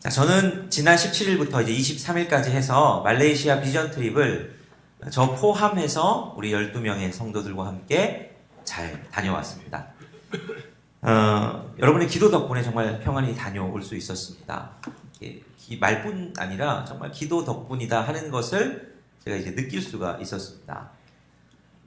자, 저는 지난 17일부터 이제 23일까지 해서 말레이시아 비전 트립을 저 포함해서 우리 12명의 성도들과 함께 잘 다녀왔습니다. 어, 여러분의 기도 덕분에 정말 평안히 다녀올 수 있었습니다. 말뿐 아니라 정말 기도 덕분이다 하는 것을 제가 이제 느낄 수가 있었습니다.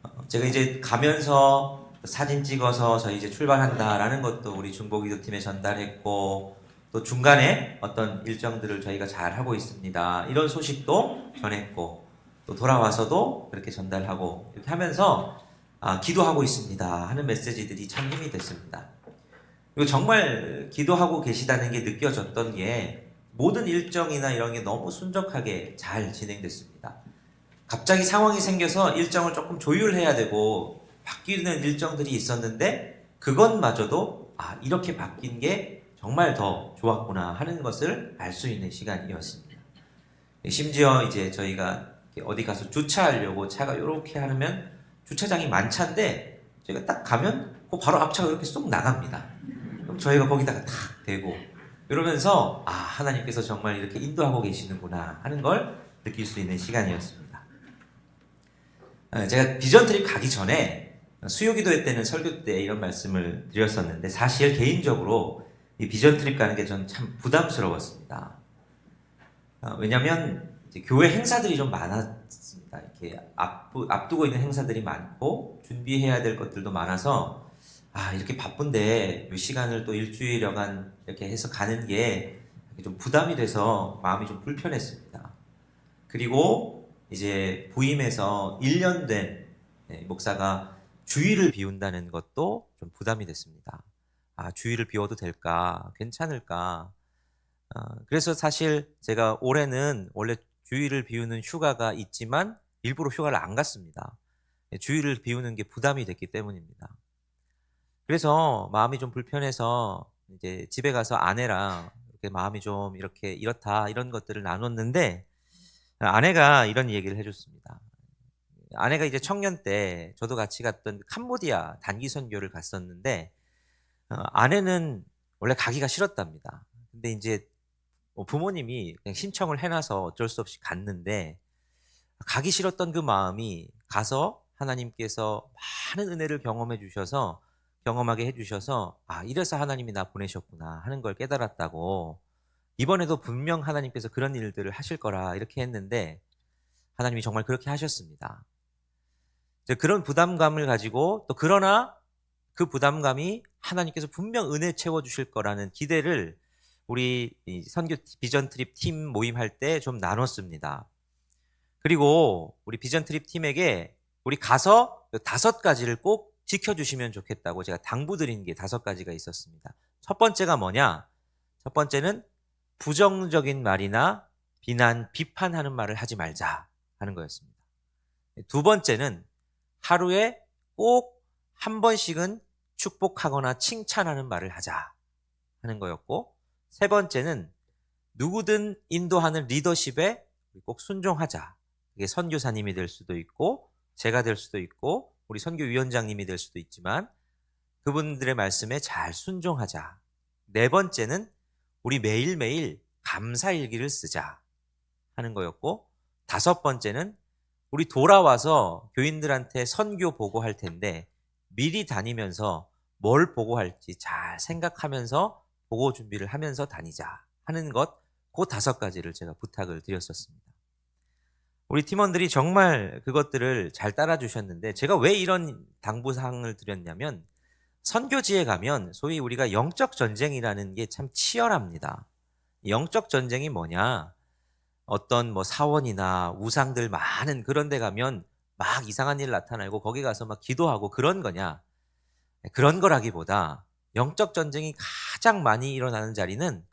어, 제가 이제 가면서 사진 찍어서 저희 이제 출발한다라는 것도 우리 중보기도팀에 전달했고 또 중간에 어떤 일정들을 저희가 잘 하고 있습니다. 이런 소식도 전했고 또 돌아와서도 그렇게 전달하고 이렇게 하면서 아, 기도하고 있습니다 하는 메시지들이 참 힘이 됐습니다. 그리고 정말 기도하고 계시다는 게 느껴졌던 게 모든 일정이나 이런 게 너무 순적하게 잘 진행됐습니다. 갑자기 상황이 생겨서 일정을 조금 조율해야 되고 바뀌는 일정들이 있었는데 그것마저도 아 이렇게 바뀐 게 정말 더 좋았구나 하는 것을 알 수 있는 시간이었습니다. 심지어 이제 저희가 어디 가서 주차하려고 차가 이렇게 하면 주차장이 만차인데 저희가 딱 가면 그 바로 앞차가 이렇게 쏙 나갑니다. 그럼 저희가 거기다가 탁 대고 이러면서 아 하나님께서 정말 이렇게 인도하고 계시는구나 하는 걸 느낄 수 있는 시간이었습니다. 어, 제가 비전 트립 가기 전에 수요기도회 때는 설교 때 이런 말씀을 드렸었는데 사실 개인적으로 이 비전 트립 가는 게전참 부담스러웠습니다. 어, 왜냐하면 이제 교회 행사들이 좀 많았습니다. 이렇게 앞두, 앞두고 있는 행사들이 많고 준비해야 될 것들도 많아서 아 이렇게 바쁜데 몇 시간을 또 일주일여간 이렇게 해서 가는 게 좀 부담이 돼서 마음이 좀 불편했습니다. 그리고 이제 부임해서 1년 된 네, 목사가 주일을 비운다는 것도 좀 부담이 됐습니다. 아 주일을 비워도 될까? 괜찮을까? 어, 그래서 사실 제가 올해는 원래 주일을 비우는 휴가가 있지만 일부러 휴가를 안 갔습니다. 네, 주일을 비우는 게 부담이 됐기 때문입니다. 그래서 마음이 좀 불편해서 이제 집에 가서 아내랑 이렇게 마음이 좀 이렇게 이렇다 이런 것들을 나눴는데 아내가 이런 얘기를 해줬습니다. 아내가 이제 청년 때 저도 같이 갔던 캄보디아 단기 선교를 갔었는데 어, 아내는 원래 가기가 싫었답니다. 근데 이제 뭐 부모님이 신청을 해놔서 어쩔 수 없이 갔는데 가기 싫었던 그 마음이 가서 하나님께서 많은 은혜를 경험해 주셔서 경험하게 해주셔서 아 이래서 하나님이 나 보내셨구나 하는 걸 깨달았다고 이번에도 분명 하나님께서 그런 일들을 하실 거라 이렇게 했는데 하나님이 정말 그렇게 하셨습니다. 그런 부담감을 가지고 또 그러나 그 부담감이 하나님께서 분명 은혜 채워 주실 거라는 기대를 우리 이 선교 비전 트립 팀 모임할 때 좀 나눴습니다. 그리고 우리 비전 트립 팀에게 우리 가서 요 다섯 가지를 꼭 지켜주시면 좋겠다고 제가 당부드린 게 다섯 가지가 있었습니다. 첫 번째가 뭐냐? 첫 번째는 부정적인 말이나 비난, 비판하는 말을 하지 말자 하는 거였습니다. 두 번째는 하루에 꼭 한 번씩은 축복하거나 칭찬하는 말을 하자 하는 거였고, 세 번째는 누구든 인도하는 리더십에 꼭 순종하자. 이게 선교사님이 될 수도 있고, 제가 될 수도 있고, 우리 선교위원장님이 될 수도 있지만, 그분들의 말씀에 잘 순종하자. 네 번째는 우리 매일매일 감사일기를 쓰자 하는 거였고, 다섯 번째는 우리 돌아와서 교인들한테 선교 보고할 텐데, 미리 다니면서 뭘 보고 할지 잘 생각하면서 보고 준비를 하면서 다니자 하는 것, 그 다섯 가지를 제가 부탁을 드렸었습니다. 우리 팀원들이 정말 그것들을 잘 따라주셨는데, 제가 왜 이런 당부사항을 드렸냐면, 선교지에 가면 소위 우리가 영적 전쟁이라는 게 참 치열합니다. 영적 전쟁이 뭐냐? 어떤 뭐 사원이나 우상들 많은 그런 데 가면 막 이상한 일 나타나고 거기 가서 막 기도하고 그런 거냐? 그런 거라기보다 영적 전쟁이 가장 많이 일어나는 자리는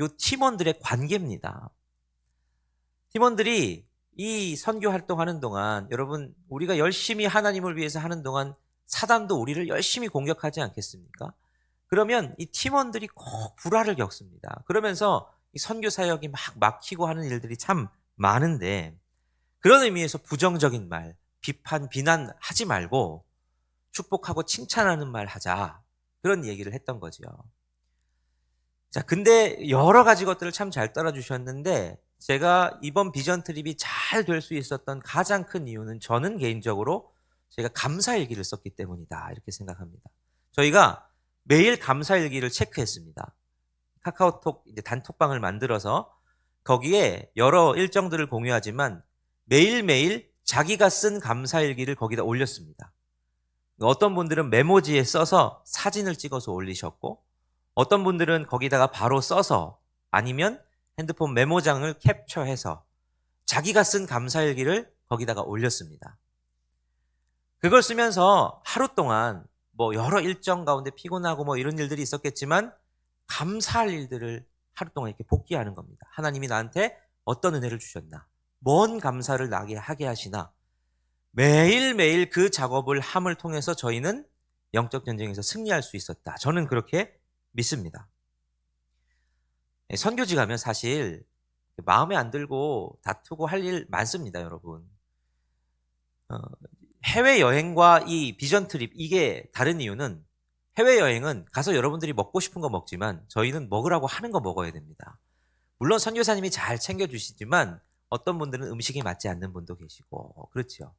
요 팀원들의 관계입니다. 팀원들이 이 선교 활동하는 동안 여러분 우리가 열심히 하나님을 위해서 하는 동안 사단도 우리를 열심히 공격하지 않겠습니까? 그러면 이 팀원들이 꼭 불화를 겪습니다. 그러면서 이 선교 사역이 막 막히고 하는 일들이 참 많은데 그런 의미에서 부정적인 말, 비판, 비난 하지 말고 축복하고 칭찬하는 말 하자. 그런 얘기를 했던 거죠. 자, 근데 여러 가지 것들을 참 잘 따라주셨는데 제가 이번 비전 트립이 잘 될 수 있었던 가장 큰 이유는 저는 개인적으로 제가 감사일기를 썼기 때문이다 이렇게 생각합니다. 저희가 매일 감사일기를 체크했습니다. 카카오톡 이제 단톡방을 만들어서 거기에 여러 일정들을 공유하지만 매일매일 자기가 쓴 감사일기를 거기다 올렸습니다. 어떤 분들은 메모지에 써서 사진을 찍어서 올리셨고 어떤 분들은 거기다가 바로 써서 아니면 핸드폰 메모장을 캡처해서 자기가 쓴 감사일기를 거기다가 올렸습니다. 그걸 쓰면서 하루 동안 뭐 여러 일정 가운데 피곤하고 뭐 이런 일들이 있었겠지만 감사할 일들을 하루 동안 이렇게 복귀하는 겁니다. 하나님이 나한테 어떤 은혜를 주셨나? 뭔 감사를 나게 하게 하시나? 매일매일 그 작업을 함을 통해서 저희는 영적 전쟁에서 승리할 수 있었다. 저는 그렇게 믿습니다. 예, 선교지 가면 사실 마음에 안 들고 다투고 할 일 많습니다, 여러분. 어, 해외 여행과 이 비전 트립 이게 다른 이유는 해외 여행은 가서 여러분들이 먹고 싶은 거 먹지만 저희는 먹으라고 하는 거 먹어야 됩니다. 물론 선교사님이 잘 챙겨 주시지만 어떤 분들은 음식이 맞지 않는 분도 계시고 그렇죠.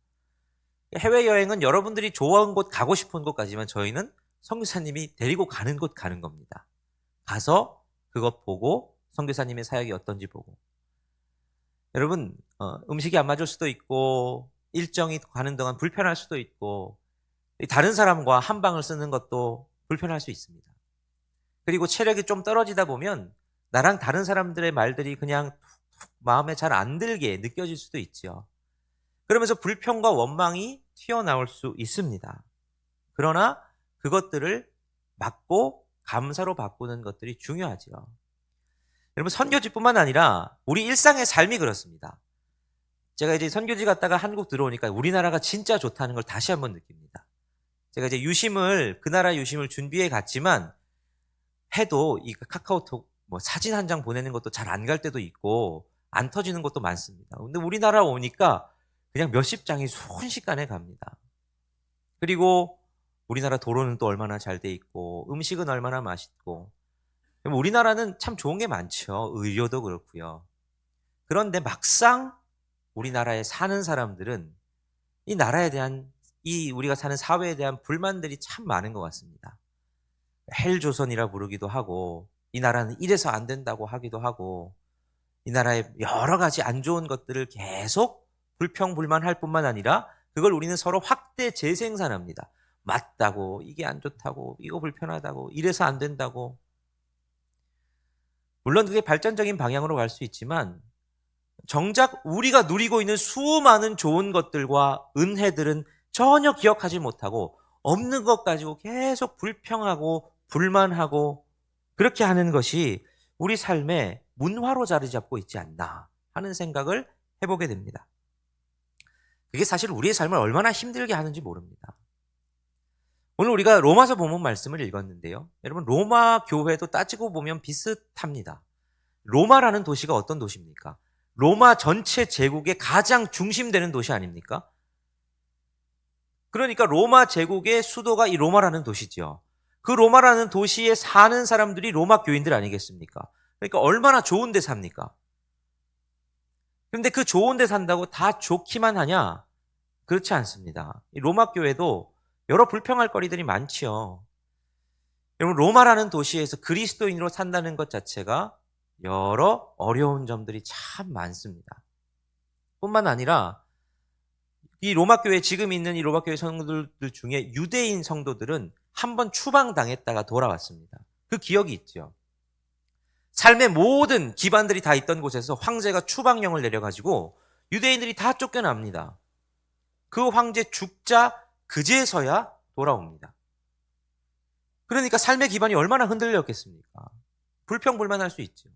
해외 여행은 여러분들이 좋아하는 곳 가고 싶은 곳까지만 저희는 선교사님이 데리고 가는 곳 가는 겁니다. 가서 그것 보고 선교사님의 사역이 어떤지 보고 여러분 어, 음식이 안 맞을 수도 있고 일정이 가는 동안 불편할 수도 있고 다른 사람과 한 방을 쓰는 것도 불편할 수 있습니다. 그리고 체력이 좀 떨어지다 보면 나랑 다른 사람들의 말들이 그냥 마음에 잘 안 들게 느껴질 수도 있죠. 그러면서 불평과 원망이 튀어나올 수 있습니다. 그러나 그것들을 막고 감사로 바꾸는 것들이 중요하죠. 여러분 선교지뿐만 아니라 우리 일상의 삶이 그렇습니다. 제가 이제 선교지 갔다가 한국 들어오니까 우리나라가 진짜 좋다는 걸 다시 한번 느낍니다. 제가 이제 유심을 그 나라 유심을 준비해 갔지만 해도 이 카카오톡 뭐 사진 한 장 보내는 것도 잘 안 갈 때도 있고 안 터지는 것도 많습니다. 근데 우리나라 오니까 그냥 몇십 장이 순식간에 갑니다. 그리고 우리나라 도로는 또 얼마나 잘 돼 있고 음식은 얼마나 맛있고 우리나라는 참 좋은 게 많죠. 의료도 그렇고요. 그런데 막상 우리나라에 사는 사람들은 이 나라에 대한 이 우리가 사는 사회에 대한 불만들이 참 많은 것 같습니다. 헬조선이라 부르기도 하고 이 나라는 이래서 안 된다고 하기도 하고 이 나라의 여러 가지 안 좋은 것들을 계속 불평불만할 뿐만 아니라 그걸 우리는 서로 확대 재생산합니다. 맞다고 이게 안 좋다고 이거 불편하다고 이래서 안 된다고 물론 그게 발전적인 방향으로 갈 수 있지만 정작 우리가 누리고 있는 수많은 좋은 것들과 은혜들은 전혀 기억하지 못하고 없는 것 가지고 계속 불평하고 불만하고 그렇게 하는 것이 우리 삶의 문화로 자리 잡고 있지 않나 하는 생각을 해보게 됩니다. 그게 사실 우리의 삶을 얼마나 힘들게 하는지 모릅니다. 오늘 우리가 로마서 본문 말씀을 읽었는데요. 여러분, 로마 교회도 따지고 보면 비슷합니다. 로마라는 도시가 어떤 도시입니까? 로마 전체 제국의 가장 중심되는 도시 아닙니까? 그러니까 로마 제국의 수도가 이 로마라는 도시죠. 그 로마라는 도시에 사는 사람들이 로마 교인들 아니겠습니까? 그러니까 얼마나 좋은 데 삽니까? 그런데 그 좋은 데 산다고 다 좋기만 하냐? 그렇지 않습니다. 이 로마 교회도 여러 불평할 거리들이 많지요. 여러분 로마라는 도시에서 그리스도인으로 산다는 것 자체가 여러 어려운 점들이 참 많습니다. 뿐만 아니라 이 로마 교회 지금 있는 이 로마 교회 성도들 중에 유대인 성도들은 한 번 추방당했다가 돌아왔습니다. 그 기억이 있죠. 삶의 모든 기반들이 다 있던 곳에서 황제가 추방령을 내려가지고 유대인들이 다 쫓겨납니다. 그 황제 죽자 그제서야 돌아옵니다. 그러니까 삶의 기반이 얼마나 흔들렸겠습니까? 불평불만할 수 있죠.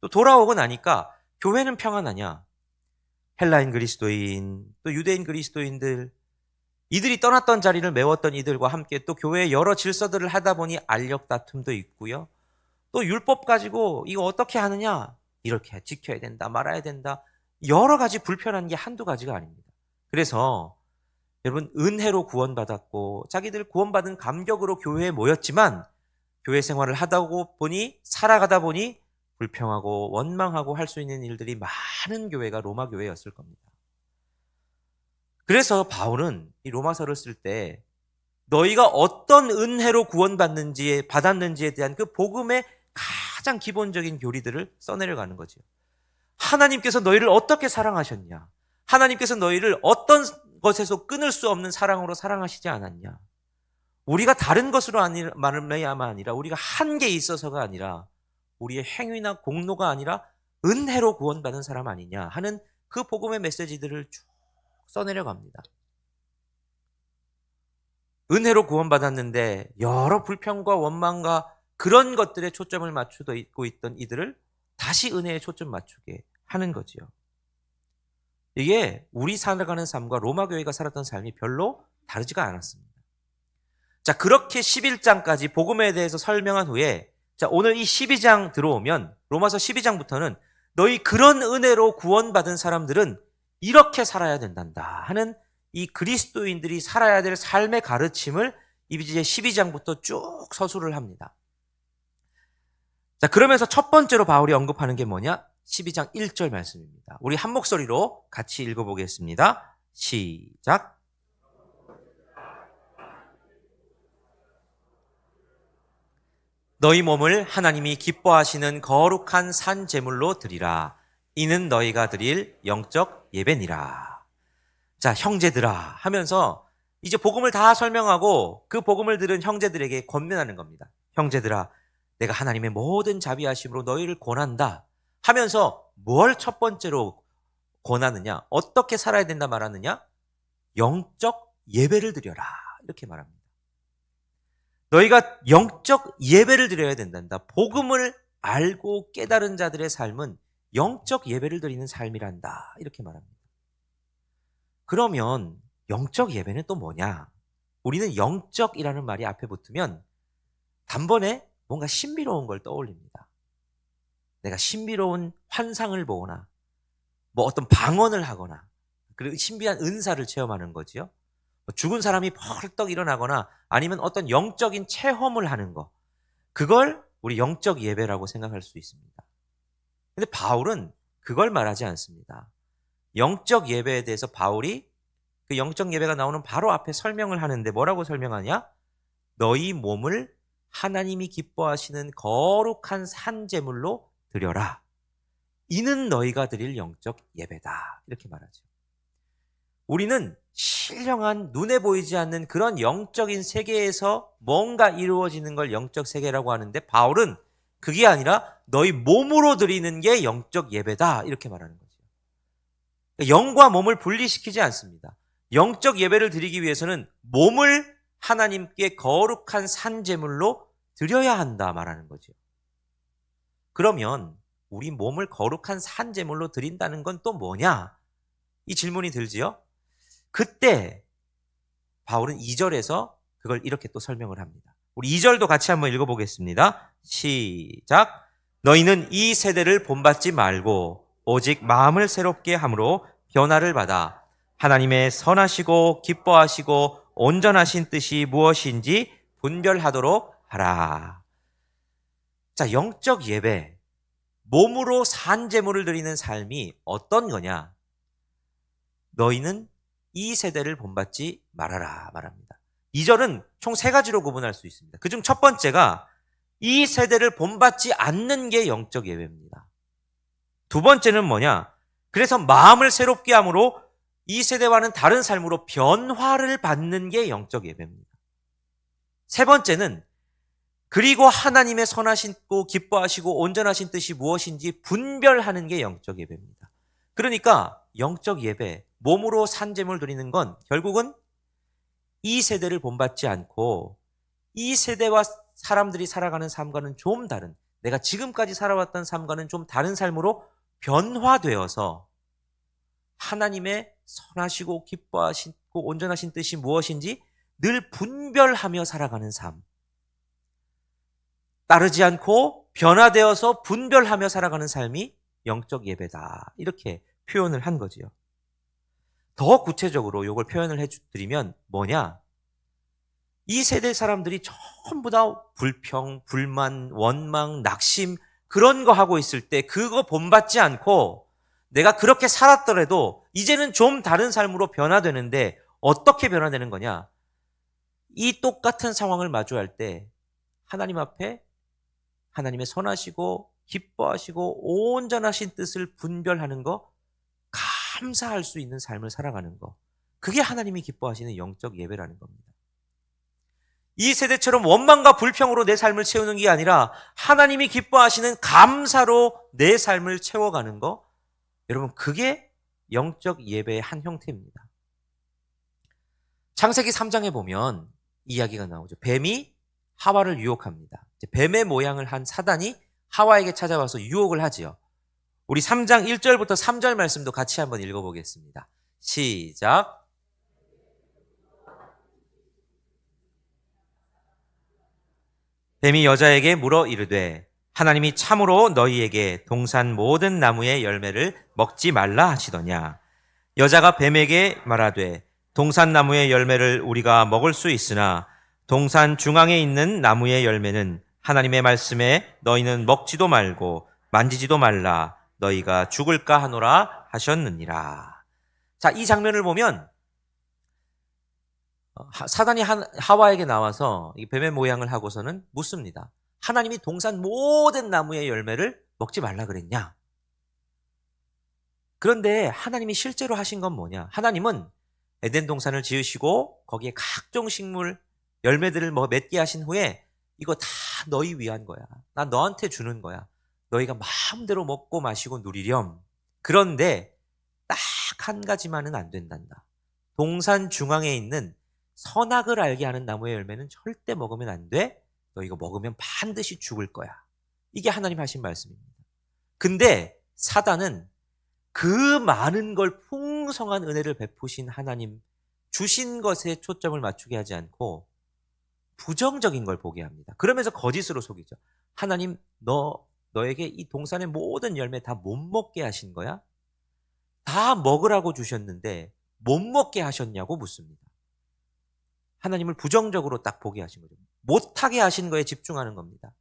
또 돌아오고 나니까 교회는 평안하냐? 헬라인 그리스도인, 또 유대인 그리스도인들, 이들이 떠났던 자리를 메웠던 이들과 함께 또 교회의 여러 질서들을 하다 보니 알력 다툼도 있고요. 또 율법 가지고 이거 어떻게 하느냐? 이렇게 지켜야 된다, 말아야 된다. 여러 가지 불편한 게 한두 가지가 아닙니다. 그래서 여러분 은혜로 구원받았고 자기들 구원받은 감격으로 교회에 모였지만 교회 생활을 하다 보니 살아가다 보니 불평하고 원망하고 할 수 있는 일들이 많은 교회가 로마 교회였을 겁니다. 그래서 바울은 이 로마서를 쓸 때 너희가 어떤 은혜로 구원받는지에 받았는지에 대한 그 복음의 가장 기본적인 교리들을 써내려가는 거죠. 하나님께서 너희를 어떻게 사랑하셨냐? 하나님께서 너희를 어떤 것에서 끊을 수 없는 사랑으로 사랑하시지 않았냐? 우리가 다른 것으로 아니, 말미암아 아니라 우리가 한게 있어서가 아니라 우리의 행위나 공로가 아니라 은혜로 구원받은 사람 아니냐 하는 그 복음의 메시지들을 쭉 써내려갑니다. 은혜로 구원받았는데 여러 불평과 원망과 그런 것들에 초점을 맞추고 있던 이들을 다시 은혜에 초점 맞추게 하는 거지요. 이게 우리 살아가는 삶과 로마 교회가 살았던 삶이 별로 다르지가 않았습니다. 자, 그렇게 11장까지 복음에 대해서 설명한 후에 자, 오늘 이 12장 들어오면 로마서 12장부터는 너희 그런 은혜로 구원받은 사람들은 이렇게 살아야 된단다 하는 이 그리스도인들이 살아야 될 삶의 가르침을 이제 12장부터 쭉 서술을 합니다. 자, 그러면서 첫 번째로 바울이 언급하는 게 뭐냐? 12장 1절 말씀입니다. 우리 한 목소리로 같이 읽어보겠습니다. 시작. 너희 몸을 하나님이 기뻐하시는 거룩한 산 제물로 드리라. 이는 너희가 드릴 영적 예배니라. 자, 형제들아 하면서 이제 복음을 다 설명하고 그 복음을 들은 형제들에게 권면하는 겁니다. 형제들아, 내가 하나님의 모든 자비하심으로 너희를 권한다 하면서 뭘 첫 번째로 권하느냐? 어떻게 살아야 된다 말하느냐? 영적 예배를 드려라. 이렇게 말합니다. 너희가 영적 예배를 드려야 된단다. 복음을 알고 깨달은 자들의 삶은 영적 예배를 드리는 삶이란다. 이렇게 말합니다. 그러면 영적 예배는 또 뭐냐? 우리는 영적이라는 말이 앞에 붙으면 단번에 뭔가 신비로운 걸 떠올립니다. 내가 신비로운 환상을 보거나 뭐 어떤 방언을 하거나 그리고 신비한 은사를 체험하는 거지요. 뭐 죽은 사람이 펄떡 일어나거나 아니면 어떤 영적인 체험을 하는 거. 그걸 우리 영적 예배라고 생각할 수 있습니다. 근데 바울은 그걸 말하지 않습니다. 영적 예배에 대해서 바울이 그 영적 예배가 나오는 바로 앞에 설명을 하는데 뭐라고 설명하냐? 너희 몸을 하나님이 기뻐하시는 거룩한 산제물로 드려라. 이는 너희가 드릴 영적 예배다. 이렇게 말하죠. 우리는 신령한 눈에 보이지 않는 그런 영적인 세계에서 뭔가 이루어지는 걸 영적 세계라고 하는데 바울은 그게 아니라 너희 몸으로 드리는 게 영적 예배다. 이렇게 말하는 거죠. 영과 몸을 분리시키지 않습니다. 영적 예배를 드리기 위해서는 몸을 하나님께 거룩한 산제물로 드려야 한다 말하는 거죠. 그러면 우리 몸을 거룩한 산제물로 드린다는 건 또 뭐냐? 이 질문이 들지요? 그때 바울은 2절에서 그걸 이렇게 또 설명을 합니다. 우리 2절도 같이 한번 읽어보겠습니다. 시작. 너희는 이 세대를 본받지 말고 오직 마음을 새롭게 함으로 변화를 받아 하나님의 선하시고 기뻐하시고 온전하신 뜻이 무엇인지 분별하도록 하라. 자, 영적 예배. 몸으로 산재물을 드리는 삶이 어떤 거냐? 너희는 이 세대를 본받지 말아라 말합니다. 2절은 총 세 가지로 구분할 수 있습니다. 그중 첫 번째가 이 세대를 본받지 않는 게 영적 예배입니다. 두 번째는 뭐냐? 그래서 마음을 새롭게 함으로 이 세대와는 다른 삶으로 변화를 받는 게 영적 예배입니다. 세 번째는 그리고 하나님의 선하시고 기뻐하시고 온전하신 뜻이 무엇인지 분별하는 게 영적 예배입니다. 그러니까 영적 예배, 몸으로 산재물 드리는 건 결국은 이 세대를 본받지 않고 이 세대와 사람들이 살아가는 삶과는 좀 다른 내가 지금까지 살아왔던 삶과는 좀 다른 삶으로 변화되어서 하나님의 선하시고 기뻐하시고 온전하신 뜻이 무엇인지 늘 분별하며 살아가는 삶. 따르지 않고 변화되어서 분별하며 살아가는 삶이 영적 예배다. 이렇게 표현을 한 거지요. 더 구체적으로 이걸 표현을 해드리면 뭐냐? 이 세대 사람들이 전부 다 불평, 불만, 원망, 낙심 그런 거 하고 있을 때 그거 본받지 않고 내가 그렇게 살았더라도 이제는 좀 다른 삶으로 변화되는데 어떻게 변화되는 거냐? 이 똑같은 상황을 마주할 때 하나님 앞에 하나님의 선하시고 기뻐하시고 온전하신 뜻을 분별하는 거 감사할 수 있는 삶을 살아가는 거. 그게 하나님이 기뻐하시는 영적 예배라는 겁니다. 이 세대처럼 원망과 불평으로 내 삶을 채우는 게 아니라 하나님이 기뻐하시는 감사로 내 삶을 채워가는 거. 여러분, 그게 영적 예배의 한 형태입니다. 창세기 3장에 보면 이야기가 나오죠. 뱀이 하와를 유혹합니다. 뱀의 모양을 한 사단이 하와에게 찾아와서 유혹을 하지요. 우리 3장 1절부터 3절 말씀도 같이 한번 읽어보겠습니다. 시작. 뱀이 여자에게 물어 이르되 하나님이 참으로 너희에게 동산 모든 나무의 열매를 먹지 말라 하시더냐 여자가 뱀에게 말하되 동산 나무의 열매를 우리가 먹을 수 있으나 동산 중앙에 있는 나무의 열매는 하나님의 말씀에 너희는 먹지도 말고 만지지도 말라 너희가 죽을까 하노라 하셨느니라. 자, 이 장면을 보면 어, 하- 사단이 한- 하와에게 나와서 이 뱀의 모양을 하고서는 묻습니다. 하나님이 동산 모든 나무의 열매를 먹지 말라 그랬냐? 그런데 하나님이 실제로 하신 건 뭐냐? 하나님은 에덴 동산을 지으시고 거기에 각종 식물 열매들을 뭐 맺게 하신 후에 이거 다 너희 위한 거야. 나 너한테 주는 거야. 너희가 마음대로 먹고 마시고 누리렴. 그런데 딱 한 가지만은 안 된단다. 동산 중앙에 있는 선악을 알게 하는 나무의 열매는 절대 먹으면 안 돼. 너 이거 먹으면 반드시 죽을 거야. 이게 하나님 하신 말씀입니다. 근데 사단은 그 많은 걸 풍성한 은혜를 베푸신 하나님 주신 것에 초점을 맞추게 하지 않고 부정적인 걸 보게 합니다. 그러면서 거짓으로 속이죠. 하나님 너 너에게 이 동산의 모든 열매 다 못 먹게 하신 거야? 다 먹으라고 주셨는데 못 먹게 하셨냐고 묻습니다. 하나님을 부정적으로 딱 보게 하신 거죠. 못하게 하신 거에 집중하는 겁니다.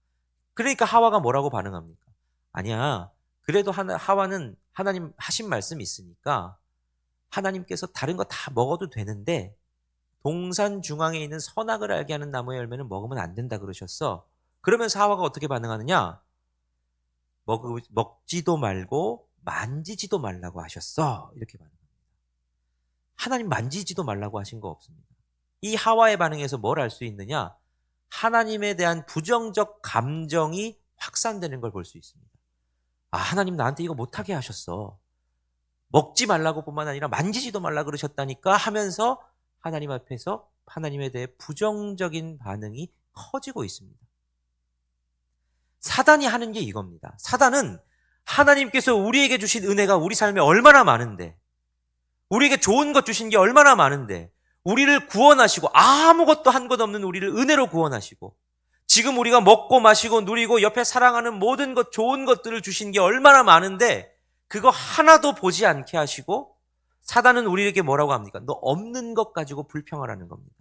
그러니까 하와가 뭐라고 반응합니까? 아니야. 그래도 하나, 하와는 하나님 하신 말씀이 있으니까 하나님께서 다른 거 다 먹어도 되는데 동산 중앙에 있는 선악을 알게 하는 나무의 열매는 먹으면 안 된다 그러셨어. 그러면서 하와가 어떻게 반응하느냐? 먹, 먹지도 말고 만지지도 말라고 하셨어. 이렇게 반응합니다. 하나님 만지지도 말라고 하신 거 없습니다. 이 하와의 반응에서 뭘 알 수 있느냐? 하나님에 대한 부정적 감정이 확산되는 걸 볼 수 있습니다. 아, 하나님 나한테 이거 못하게 하셨어. 먹지 말라고 뿐만 아니라 만지지도 말라 그러셨다니까 하면서 하나님 앞에서 하나님에 대해 부정적인 반응이 커지고 있습니다. 사단이 하는 게 이겁니다. 사단은 하나님께서 우리에게 주신 은혜가 우리 삶에 얼마나 많은데, 우리에게 좋은 것 주신 게 얼마나 많은데, 우리를 구원하시고 아무것도 한 것 없는 우리를 은혜로 구원하시고, 지금 우리가 먹고 마시고 누리고 옆에 사랑하는 모든 것, 좋은 것들을 주신 게 얼마나 많은데, 그거 하나도 보지 않게 하시고, 사단은 우리에게 뭐라고 합니까? 너 없는 것 가지고 불평하라는 겁니다.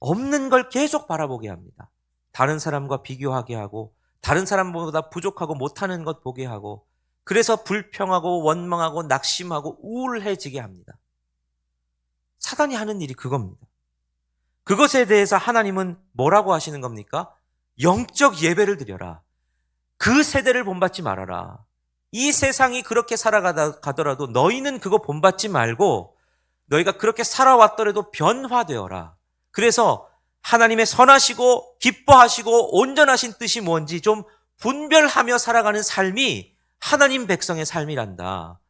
없는 걸 계속 바라보게 합니다. 다른 사람과 비교하게 하고, 다른 사람보다 부족하고 못하는 것 보게 하고, 그래서 불평하고 원망하고 낙심하고 우울해지게 합니다. 사단이 하는 일이 그겁니다. 그것에 대해서 하나님은 뭐라고 하시는 겁니까? 영적 예배를 드려라. 그 세대를 본받지 말아라. 이 세상이 그렇게 살아가더라도 너희는 그거 본받지 말고 너희가 그렇게 살아왔더라도 변화되어라. 그래서 하나님의 선하시고 기뻐하시고 온전하신 뜻이 뭔지 좀 분별하며 살아가는 삶이 하나님 백성의 삶이란다.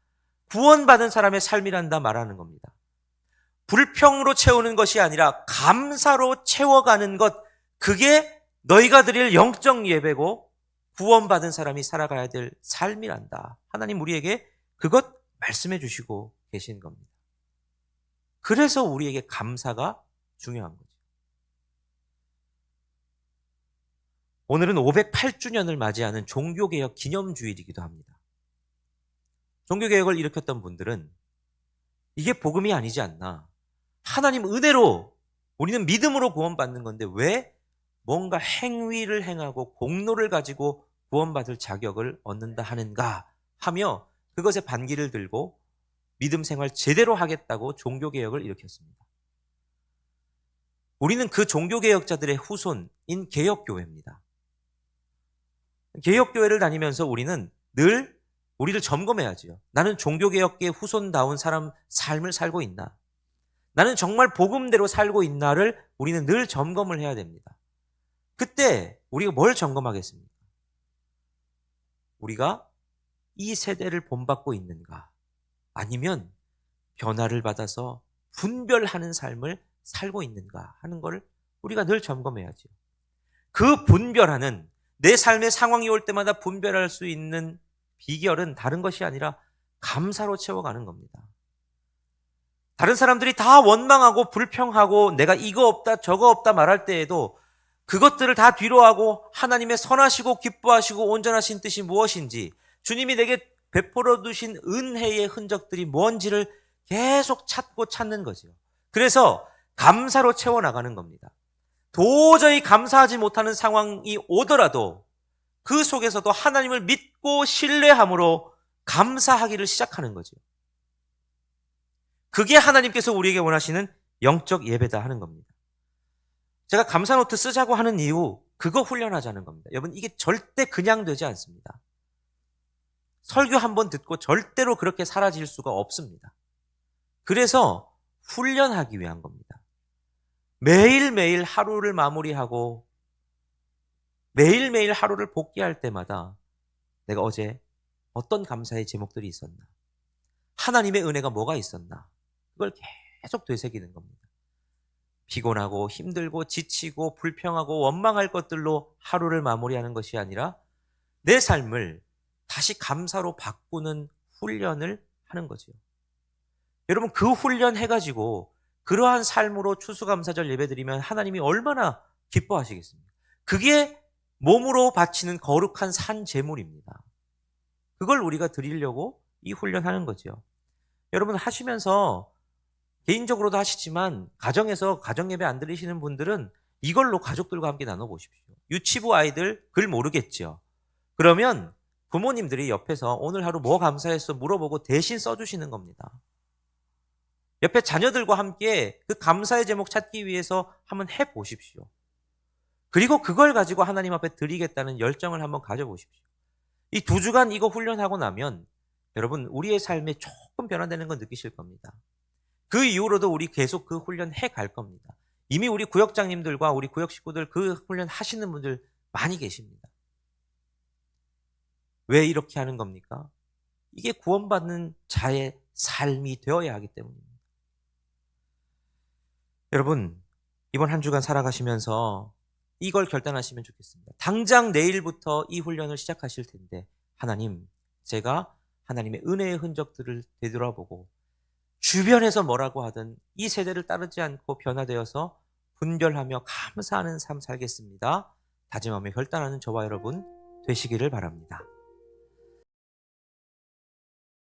구원받은 사람의 삶이란다 말하는 겁니다. 불평으로 채우는 것이 아니라 감사로 채워가는 것, 그게 너희가 드릴 영적 예배고 구원받은 사람이 살아가야 될 삶이란다. 하나님 우리에게 그것 말씀해 주시고 계신 겁니다. 그래서 우리에게 감사가 중요한 거죠. 오늘은 508주년을 맞이하는 종교개혁 기념주일이기도 합니다. 종교개혁을 일으켰던 분들은 이게 복음이 아니지 않나. 하나님 은혜로 우리는 믿음으로 구원받는 건데 왜 뭔가 행위를 행하고 공로를 가지고 구원받을 자격을 얻는다 하는가 하며 그것에 반기를 들고 믿음 생활 제대로 하겠다고 종교개혁을 일으켰습니다. 우리는 그 종교개혁자들의 후손인 개혁교회입니다. 개혁교회를 다니면서 우리는 늘 우리를 점검해야지요. 나는 종교개혁계의 후손다운 사람 삶을 살고 있나? 나는 정말 복음대로 살고 있나를 우리는 늘 점검을 해야 됩니다. 그때 우리가 뭘 점검하겠습니까? 우리가 이 세대를 본받고 있는가? 아니면 변화를 받아서 분별하는 삶을 살고 있는가 하는 것을 우리가 늘 점검해야죠. 그 분별하는 내 삶의 상황이 올 때마다 분별할 수 있는 비결은 다른 것이 아니라 감사로 채워가는 겁니다. 다른 사람들이 다 원망하고 불평하고 내가 이거 없다 저거 없다 말할 때에도 그것들을 다 뒤로하고 하나님의 선하시고 기뻐하시고 온전하신 뜻이 무엇인지 주님이 내게 베풀어 두신 은혜의 흔적들이 뭔지를 계속 찾고 찾는 거죠. 그래서 감사로 채워나가는 겁니다. 도저히 감사하지 못하는 상황이 오더라도 그 속에서도 하나님을 믿고 신뢰함으로 감사하기를 시작하는 거죠. 그게 하나님께서 우리에게 원하시는 영적 예배다 하는 겁니다. 제가 감사 노트 쓰자고 하는 이유, 그거 훈련하자는 겁니다. 여러분, 이게 절대 그냥 되지 않습니다. 설교 한 번 듣고 절대로 그렇게 사라질 수가 없습니다. 그래서 훈련하기 위한 겁니다. 매일매일 하루를 마무리하고 매일매일 하루를 복귀할 때마다 내가 어제 어떤 감사의 제목들이 있었나? 하나님의 은혜가 뭐가 있었나? 그걸 계속 되새기는 겁니다. 피곤하고 힘들고 지치고 불평하고 원망할 것들로 하루를 마무리하는 것이 아니라 내 삶을 다시 감사로 바꾸는 훈련을 하는 거죠. 여러분 그 훈련 해가지고 그러한 삶으로 추수감사절 예배드리면 하나님이 얼마나 기뻐하시겠습니까? 그게 몸으로 바치는 거룩한 산 제물입니다. 그걸 우리가 드리려고 이 훈련하는 거죠. 여러분 하시면서 개인적으로도 하시지만 가정에서 가정 예배 안 드리시는 분들은 이걸로 가족들과 함께 나눠 보십시오. 유치부 아이들 글 모르겠죠. 그러면 부모님들이 옆에서 오늘 하루 뭐 감사했어 물어보고 대신 써주시는 겁니다. 옆에 자녀들과 함께 그 감사의 제목 찾기 위해서 한번 해 보십시오. 그리고 그걸 가지고 하나님 앞에 드리겠다는 열정을 한번 가져보십시오. 이 두 주간 이거 훈련하고 나면 여러분 우리의 삶에 조금 변화되는 건 느끼실 겁니다. 그 이후로도 우리 계속 그 훈련 해 갈 겁니다. 이미 우리 구역장님들과 우리 구역 식구들 그 훈련 하시는 분들 많이 계십니다. 왜 이렇게 하는 겁니까? 이게 구원받는 자의 삶이 되어야 하기 때문입니다. 여러분, 이번 한 주간 살아가시면서 이걸 결단하시면 좋겠습니다. 당장 내일부터 이 훈련을 시작하실 텐데, 하나님, 제가 하나님의 은혜의 흔적들을 되돌아보고, 주변에서 뭐라고 하든 이 세대를 따르지 않고 변화되어서 분별하며 감사하는 삶 살겠습니다. 다짐하며 결단하는 저와 여러분 되시기를 바랍니다.